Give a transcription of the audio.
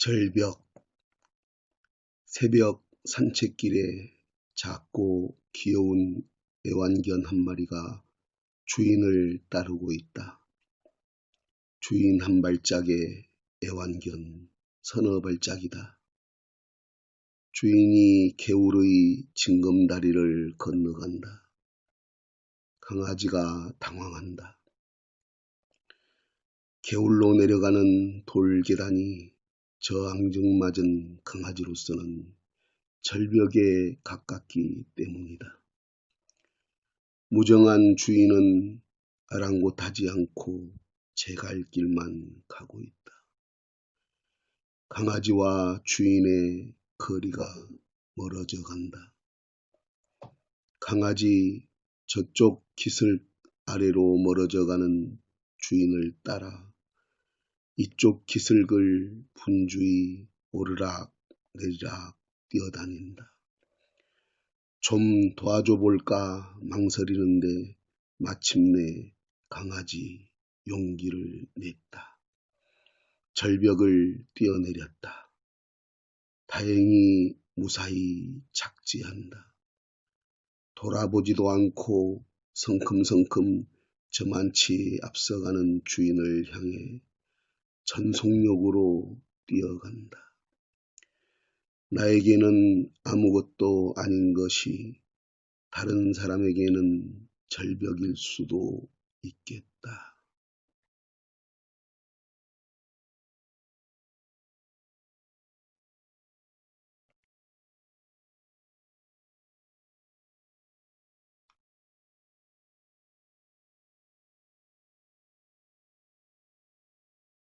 절벽 새벽 산책길에 작고 귀여운 애완견 한 마리가 주인을 따르고 있다. 주인 한 발짝에 애완견 서너 발짝이다. 주인이 개울의 징검다리를 건너간다. 강아지가 당황한다. 개울로 내려가는 돌 계단이 저 앙증맞은 강아지로서는 절벽에 가깝기 때문이다. 무정한 주인은 아랑곳하지 않고 제 갈 길만 가고 있다. 강아지와 주인의 거리가 멀어져 간다. 강아지 저쪽 기슬 아래로 멀어져 가는 주인을 따라 이쪽 기슭을 분주히 오르락 내리락 뛰어다닌다. 좀 도와줘 볼까 망설이는데 마침내 강아지 용기를 냈다. 절벽을 뛰어내렸다. 다행히 무사히 착지한다. 돌아보지도 않고 성큼성큼 저만치 앞서가는 주인을 향해 전속력으로 뛰어간다. 나에게는 아무것도 아닌 것이 다른 사람에게는 절벽일 수도 있겠다.